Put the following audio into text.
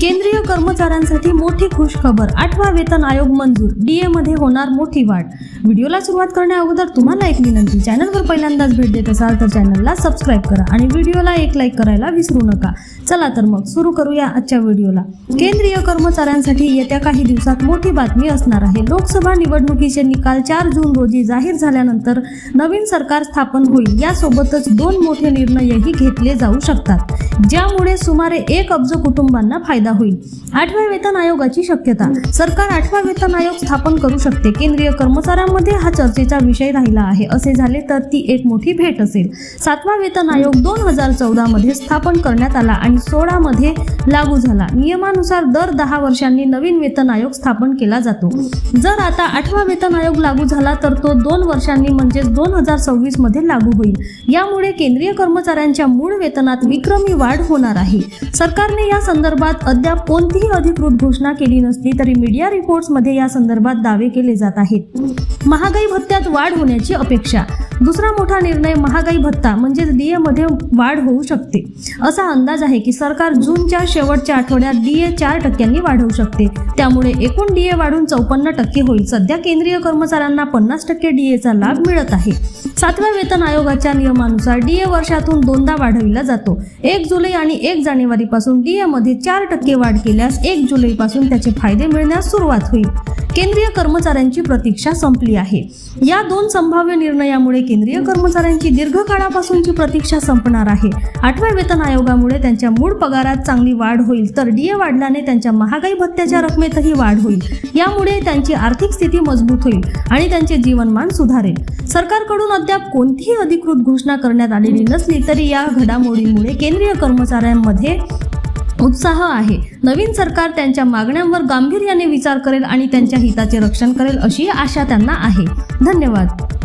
केंद्रीय कर्मचाऱ्यांसाठी मोठी खुश खबर आठवा वेतन आयोग मंजूर. डीए मध्ये होणार मोठी वाढ. व्हिडिओला सुरुवात करण्या अगोदर तुम्हाला एक विनंती. चॅनलवर पहिल्यांदाच भेट देत असाल तर चॅनलला सबस्क्राईब करा आणि व्हिडिओला एक लाईक करायला विसरू नका. चला तर मग सुरू करूया आजच्या व्हिडिओला. केंद्रीय कर्मचाऱ्यांसाठी येत्या काही दिवसात मोठी बातमी असणार आहे. लोकसभा निवडणुकीचे निकाल चार जून रोजी जाहीर झाल्यानंतर नवीन सरकार स्थापन होईल. यासोबतच दोन मोठे निर्णयही घेतले जाऊ शकतात. ज्यामुळे सुमारे एक अब्ज कुटुंबांना फायदा होईल. आठव्या वेतन आयोगाची शक्यता. सरकार आठवा वेतन आयोग स्थापन करू शकते. केंद्रीय कर्मचाऱ्यांमध्ये हा चर्चेचा विषय राहिला आहे. असे झाले तर ती एक मोठी भेट असेल. सातवा वेतन आयोग दोन हजार चौदा मध्ये स्थापन करण्यात आला आणि सोळा मध्ये लागू झाला. नियमानुसार दर दहा वर्षांनी नवीन वेतन आयोग स्थापन केला जातो. जर आता आठवा वेतन आयोग लागू झाला तर तो दोन वर्षांनी म्हणजेच दोन हजार सव्वीसमध्ये लागू होईल. यामुळे केंद्रीय कर्मचाऱ्यांच्या मूळ वेतनात विक्रमी वाढ होणार आहे. सरकारने या संदर्भात अद्याप कोणतीही अधिकृत घोषणा केली नसली तरी मीडिया रिपोर्ट्समध्ये या संदर्भात दावे केले जात आहेत. महागाई भत्त्यात वाढ होण्याची अपेक्षा. दुसरा मोठा निर्णय महागाई भत्ता म्हणजेच डी एमध्ये वाढ होऊ शकते. असा अंदाज आहे की सरकार जूनच्या शेवटच्या आठवड्यात डीए चार टक्क्यांनी वाढवू शकते. त्यामुळे एकूण डीए वाढून चौपन्न टक्के होईल. सध्या केंद्रीय कर्मचाऱ्यांना पन्नास टक्के डीएचा लाभ मिळत आहे. सातव्या वेतन आयोगाच्या नियमानुसार डीए वर्षातून दोनदा वाढविला जातो. एक जुलै आणि एक जानेवारी पासून एमध्ये चार टक्के वाढ केल्यास एक जुलैपासून त्याचे फायदे मिळण्यास सुरुवात होईल. केंद्रीय कर्मचाऱ्यांची प्रतीक्षा संपली आहे. या दोन संभाव्य निर्णयामुळे केंद्रीय कर्मचाऱ्यांची दीर्घकाळापासूनची प्रतीक्षा संपणार आहे. आठव्या वेतन आयोगामुळे त्यांच्या मूळ पगारात चांगली वाढ होईल तर डीए वाढल्याने त्यांच्या महागाई भत्त्याच्या रकमेतही वाढ होईल. यामुळे त्यांची आर्थिक स्थिती मजबूत होईल आणि त्यांचे जीवनमान सुधारेल. सरकारकडून अद्याप कोणतीही अधिकृत घोषणा करण्यात आलेली नसली तरी या घडामोडीमुळे केंद्रीय कर्मचाऱ्यांमध्ये उत्साह आहे. नवीन सरकार त्यांच्या मागण्यांवर गांभीर्याने विचार करेल आणि त्यांच्या हिताचे रक्षण करेल अशी आशा त्यांना आहे. धन्यवाद.